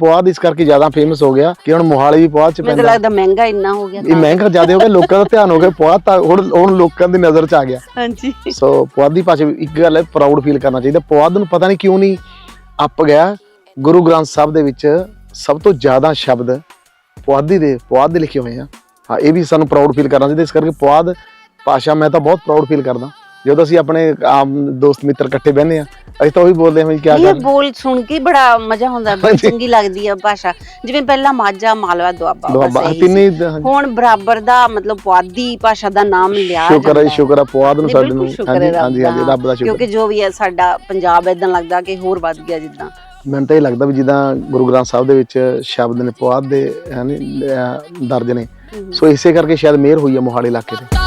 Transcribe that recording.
ਪੁਆਧ ਇਸ ਕਰਕੇ ਜ਼ਿਆਦਾ ਫੇਮਸ ਹੋ ਗਿਆ ਕਿ ਹੁਣ ਮੋਹਾਲੀ ਵੀ ਪੁਆਧ ਚ ਮੈਨੂੰ ਪੈਂਦਾ। ਲੱਗਦਾ ਮਹਿੰਗਾ ਇੰਨਾ ਹੋ ਗਿਆ ਇਹ ਤਾਂ। ਮਹਿੰਗਾ ਜ਼ਿਆਦਾ ਹੋ ਗਿਆ ਲੋਕਾਂ ਦਾ ਧਿਆਨ ਹੋ ਗਿਆ ਪੁਆਧ ਤਾਂ ਹੁਣ ਹੁਣ ਲੋਕਾਂ ਦੀ ਨਜ਼ਰ ਚ ਆ ਗਿਆ। ਹਾਂਜੀ। ਸੋ ਪੁਆਧੀ ਭਾਸ਼ਾ ਵੀ ਇੱਕ ਗੱਲ ਹੈ ਪ੍ਰਾਊਡ ਫੀਲ ਕਰਨਾ ਚਾਹੀਦਾ। ਪੁਆਧ ਨੂੰ ਪਤਾ ਨਹੀਂ ਕਿਉਂ ਨਹੀਂ ਅੱਪ ਗਿਆ। ਗੁਰੂ ਗ੍ਰੰਥ ਸਾਹਿਬ ਦੇ ਵਿੱਚ ਸਭ ਤੋਂ ਜ਼ਿਆਦਾ ਸ਼ਬਦ ਪੁਆਧੀ ਦੇ ਪੁਆਧ ਦੇ ਲਿਖੇ ਹੋਏ ਆ। ਹਾਂ ਇਹ ਵੀ ਸਾਨੂੰ ਪ੍ਰਾਊਡ ਫੀਲ ਕਰਨਾ ਚਾਹੀਦਾ। ਇਸ ਕਰਕੇ ਪੁਆਧ ਭਾਸ਼ਾ ਮੈਂ ਤਾਂ ਬਹੁਤ ਪ੍ਰਾਊਡ ਫੀਲ ਕਰਦਾ। ਜਦੋਂ ਅਸੀਂ ਆਪਣੇ ਆਮ ਦੋਸਤ ਮਿੱਤਰ ਇਕੱਠੇ ਬਹਿੰਦੇ ਆ ਅਸੀਂ ਤਾਂ ਉਹੀ ਬੋਲਦੇ ਹਾਂ ਵੀ ਕੀ ਇਹ ਕਰ ਬੋਲ ਸੁਣ ਕੇ ਬੜਾ ਮਜ਼ਾ ਹੁੰਦਾ ਬੜੀ ਹਾਂਜੀ। ਚੰਗੀ ਲੱਗਦੀ ਆ ਭਾਸ਼ਾ। ਜਿਵੇਂ ਪਹਿਲਾਂ ਮਾਝਾ ਮਾਲਵਾ ਦੁਆਬਾ ਬਸ ਦੁਆਬਾ ਇਹੀ ਸੀ। ਤਿੰਨੇ ਹੀ ਹੁਣ ਬਰਾਬਰ ਦਾ ਮਤਲਬ ਪੁਆਧੀ ਭਾਸ਼ਾ ਦਾ ਨਾਮ ਲਿਆ ਸ਼ੁਕਰ ਹੈ ਜਾਂਦਾ ਸ਼ੁਕਰ ਹੈ ਪੁਆਧ ਨੂੰ ਨਹੀਂ, ਸਾਡੇ ਬਿਲਕੁਲ ਨੂੰ। ਸ਼ੁਕਰ ਹੈ ਹਾਂਜੀ ਹਾਂਜੀ ਰੱਬ ਦਾ। ਰੱਬ ਦਾ ਸ਼ੁਕਰ। ਕਿਉਂਕਿ ਜੋ ਵੀ ਹੈ ਸਾਡਾ ਪੰਜਾਬ ਇਦਾਂ ਲੱਗਦਾ ਕਿ ਹੋਰ ਵੱਧ ਗਿਆ ਜਿੱਦਾਂ। ਮੈਨੂੰ ਤਾਂ ਇਹ ਲੱਗਦਾ ਵੀ ਜਿੱਦਾਂ ਗੁਰੂ ਗ੍ਰੰਥ ਸਾਹਿਬ ਦੇ ਵਿੱਚ ਸ਼ਬਦ ਨੇ ਪੁਆਧ ਦੇ ਹੈ ਨੀ, ਅਹ ਦਰਜ ਨੇ। ਸੋ ਇਸੇ ਕਰਕੇ ਸ਼ਾਇਦ ਮਿਹਰ ਹੋਈ ਹੈ ਮੋਹਾਲੀ ਇਲਾਕੇ ਤੇ।